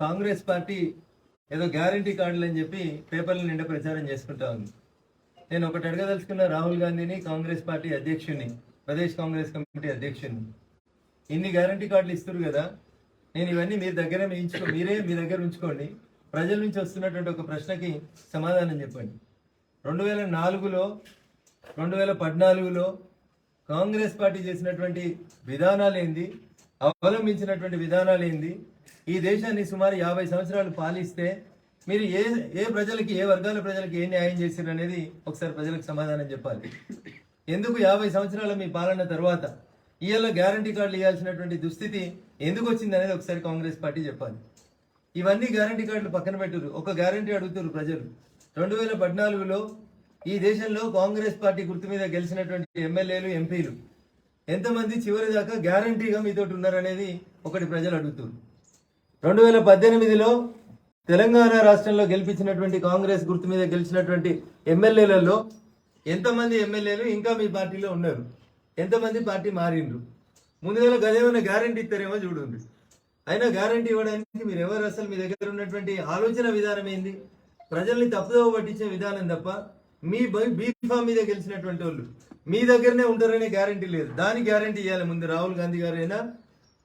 Congress party ఏదో guarantee కార్డులు అని చెప్పి పేపర్ల నిండా ప్రచారం చేసుకుంటా ఉంది. నేను ఒకటి అడగదలుచుకున్న రాహుల్ గాంధీని కాంగ్రెస్ పార్టీ అధ్యక్షుడిని ప్రదేశ్ కాంగ్రెస్ కమిటీ అధ్యక్షుడిని ఇన్ని గ్యారంటీ కార్డులు ఇస్తారు కదా. నేను ఇవన్నీ మీ దగ్గర వేయించుకో మీరే మీ దగ్గర ఉంచుకోండి. ప్రజల నుంచి వస్తున్నటువంటి ఒక ప్రశ్నకి సమాధానం చెప్పండి. రెండు వేల నాలుగులో రెండు వేల పద్నాలుగులో కాంగ్రెస్ పార్టీ చేసినటువంటి విధానాలు ఏంది అవలంబించినటువంటి విధానాలు ఏంది ఈ దేశాన్ని సుమారు యాభై సంవత్సరాలు పాలిస్తే మీరు ఏ ఏ ప్రజలకి ఏ వర్గాల ప్రజలకి ఏ న్యాయం చేశారు అనేది ఒకసారి ప్రజలకు సమాధానం చెప్పాలి. ఎందుకు యాభై సంవత్సరాల మీ పాలన తర్వాత ఇవాళ గ్యారంటీ కార్డులు ఇవ్వాల్సినటువంటి దుస్థితి ఎందుకు వచ్చింది అనేది ఒకసారి కాంగ్రెస్ పార్టీ చెప్పాలి. ఇవన్నీ గ్యారంటీ కార్డులు పక్కన పెట్టురు ఒక గ్యారంటీ అడుగుతారు ప్రజలు. రెండు వేల పద్నాలుగులో ఈ దేశంలో కాంగ్రెస్ పార్టీ గుర్తు మీద గెలిచినటువంటి ఎమ్మెల్యేలు ఎంపీలు ఎంతమంది చివరి దాకా గ్యారంటీగా మీతోటి ఉన్నారనేది ఒకటి ప్రజలు అడుగుతారు రెండు వేల పద్దెనిమిదిలో తెలంగాణ రాష్ట్రంలో గెలిపించినటువంటి కాంగ్రెస్ గుర్తు మీద గెలిచినటువంటి ఎమ్మెల్యేలలో ఎంతమంది ఎమ్మెల్యేలు ఇంకా మీ పార్టీలో ఉన్నారు? ఎంతమంది పార్టీ మారిండ్రు? ముందుగా గదేమైనా గ్యారంటీ ఇస్తారేమో చూడండి. అయినా గ్యారంటీ ఇవ్వడానికి మీరు ఎవరు అసలు మీ దగ్గర ఉన్నటువంటి ఆలోచన విధానం ఏంది? ప్రజల్ని తప్పుదోవ పట్టించే విధానం తప్ప మీ బీఫామ్ మీద గెలిచినటువంటి వాళ్ళు మీ దగ్గరనే ఉంటారనే గ్యారంటీ లేదు. దాని గ్యారంటీ ఇవ్వాలి ముందు రాహుల్ గాంధీ గారైనా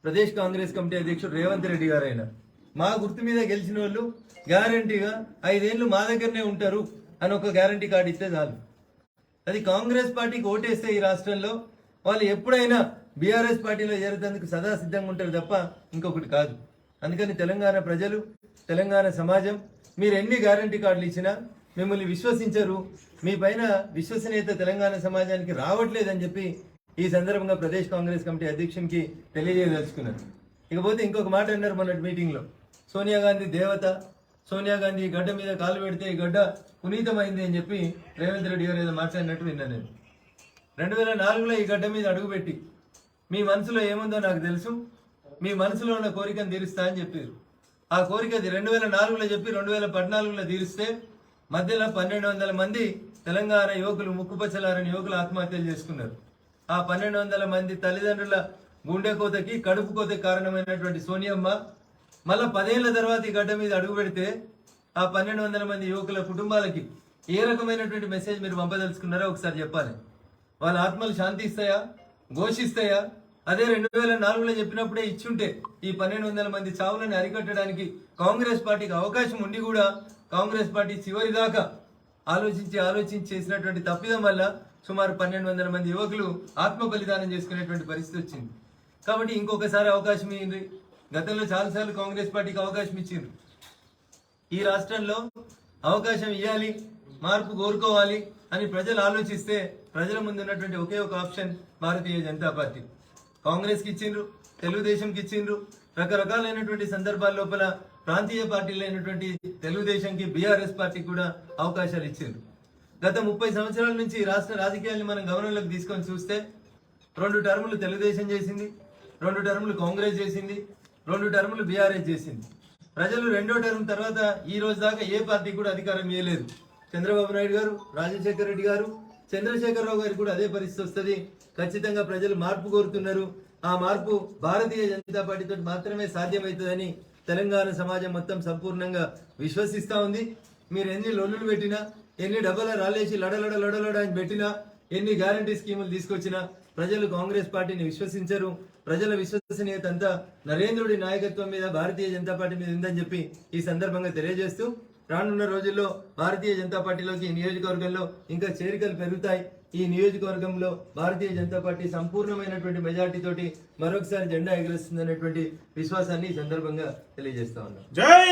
ప్రదేశ్ కాంగ్రెస్ కమిటీ అధ్యక్షుడు రేవంత్ రెడ్డి గారైనా. మా గుర్తు మీద గెలిచిన వాళ్ళు గ్యారంటీగా ఐదేళ్ళు మా దగ్గరనే ఉంటారు అని ఒక గ్యారంటీ కార్డు ఇస్తే చాలు. అది కాంగ్రెస్ పార్టీకి ఓటేస్తే ఈ రాష్ట్రంలో వాళ్ళు ఎప్పుడైనా బీఆర్ఎస్ పార్టీలో చేరేందుకు సదా సిద్ధంగా ఉంటారు తప్ప ఇంకొకటి కాదు. అందుకని తెలంగాణ ప్రజలు తెలంగాణ సమాజం మీరు ఎన్ని గ్యారంటీ కార్డులు ఇచ్చినా మిమ్మల్ని విశ్వసించరు. మీ పైన విశ్వసనీయత తెలంగాణ సమాజానికి రావట్లేదని చెప్పి ఈ సందర్భంగా ప్రదేశ్ కాంగ్రెస్ కమిటీ అధ్యక్షునికి తెలియజేయదలుచుకున్నారు ఇకపోతే ఇంకొక మాట అన్నారు మొన్నటి మీటింగ్లో. సోనియా గాంధీ దేవత సోనియా గాంధీ ఈ గడ్డ మీద కాలు పెడితే ఈ గడ్డ పునీతమైంది అని చెప్పి రేవంత్ రెడ్డి గారు ఏదో మాట్లాడినట్టు విన్నాను నేను. రెండు వేల నాలుగులో ఈ గడ్డ మీద అడుగుపెట్టి మీ మనసులో ఏముందో నాకు తెలుసు మీ మనసులో ఉన్న కోరికను తీరుస్తా అని చెప్పారు. ఆ కోరిక అది రెండు వేల నాలుగులో చెప్పి రెండు వేల పద్నాలుగులో తీరిస్తే మధ్యలో పన్నెండు వందల మంది తెలంగాణ యువకులు ముక్కుపచ్చలారని యువకులు ఆత్మహత్యలు చేసుకున్నారు. ఆ పన్నెండు వందల మంది తల్లిదండ్రుల గుండె కోతకి కడుపు కోతకి కారణమైనటువంటి సోనియమ్మ మళ్ళా పదేళ్ళ తర్వాత ఈ గడ్డ మీద అడుగు పెడితే ఆ పన్నెండు వందల మంది యువకుల కుటుంబాలకి ఏ రకమైనటువంటి మెసేజ్ మీరు పంపదలుచుకున్నారో ఒకసారి చెప్పాలి. వాళ్ళ ఆత్మలు శాంతి ఇస్తాయా ఘోషిస్తాయా? అదే రెండు వేల నాలుగులో చెప్పినప్పుడే ఇచ్చుంటే ఈ పన్నెండు వందల మంది చావులను అరికట్టడానికి కాంగ్రెస్ పార్టీకి అవకాశం ఉండి కూడా కాంగ్రెస్ పార్టీ చివరి దాకా ఆలోచించి ఆలోచించి చేసినటువంటి తప్పిదం వల్ల సుమారు పన్నెండు వందల మంది యువకులు ఆత్మ బలిదానం చేసుకునేటువంటి పరిస్థితి వచ్చింది. కాబట్టి ఇంకొకసారి అవకాశం ఇవ్వండి గతంలో చాలాసార్లు కాంగ్రెస్ పార్టీకి అవకాశం ఇచ్చిండ్రు. ఈ రాష్ట్రంలో అవకాశం ఇవ్వాలి మార్పు కోరుకోవాలి అని ప్రజలు ఆలోచిస్తే ప్రజల ముందు ఉన్నటువంటి ఒకే ఒక ఆప్షన్ భారతీయ జనతా పార్టీ. కాంగ్రెస్కి ఇచ్చిండ్రు తెలుగుదేశంకి ఇచ్చిండ్రు. రకరకాలైనటువంటి సందర్భాల లోపల ప్రాంతీయ పార్టీలు అయినటువంటి తెలుగుదేశంకి బీఆర్ఎస్ పార్టీకి కూడా అవకాశాలు ఇచ్చిండ్రు. గత ముప్పై సంవత్సరాల నుంచి రాష్ట్ర రాజకీయాల్ని మనం గమనంలోకి తీసుకొని చూస్తే రెండు టర్ములు తెలుగుదేశం చేసింది రెండు టర్ములు కాంగ్రెస్ చేసింది రెండు టర్ములు బీఆర్ఎస్ చేసింది. ప్రజలు రెండో టర్మ్ తర్వాత ఈ రోజు దాకా ఏ పార్టీ కూడా అధికారం ఇవ్వలేదు చంద్రబాబు నాయుడు గారు రాజశేఖర రెడ్డి గారు చంద్రశేఖరరావు గారికి కూడా అదే పరిస్థితి వస్తుంది. ఖచ్చితంగా ప్రజలు మార్పు కోరుతున్నారు. ఆ మార్పు భారతీయ జనతా పార్టీతో మాత్రమే సాధ్యమవుతుందని తెలంగాణ సమాజం మొత్తం సంపూర్ణంగా విశ్వసిస్తా ఉంది. మీరు ఎన్ని లొల్లులు పెట్టినా ఎన్ని డబ్బల రాలేసి లడలడ లడలడ అని పెట్టినా ఎన్ని గ్యారంటీ స్కీములు తీసుకొచ్చినా ప్రజలు కాంగ్రెస్ పార్టీని విశ్వసించరు. ప్రజల విశ్వసనీయత అంతా నరేంద్రుడి నాయకత్వం మీద భారతీయ జనతా పార్టీ మీద ఉందని చెప్పి ఈ సందర్భంగా తెలియజేస్తూ రానున్న రోజుల్లో భారతీయ జనతా పార్టీలోకి ఈ నియోజకవర్గంలో ఇంకా చేరికలు పెరుగుతాయి. ఈ నియోజకవర్గంలో భారతీయ జనతా పార్టీ సంపూర్ణమైనటువంటి మెజార్టీ తోటి మరొకసారి జెండా ఎగరేస్తుందనేటువంటి విశ్వాసాన్ని ఈ సందర్భంగా తెలియజేస్తా ఉన్నాం. జై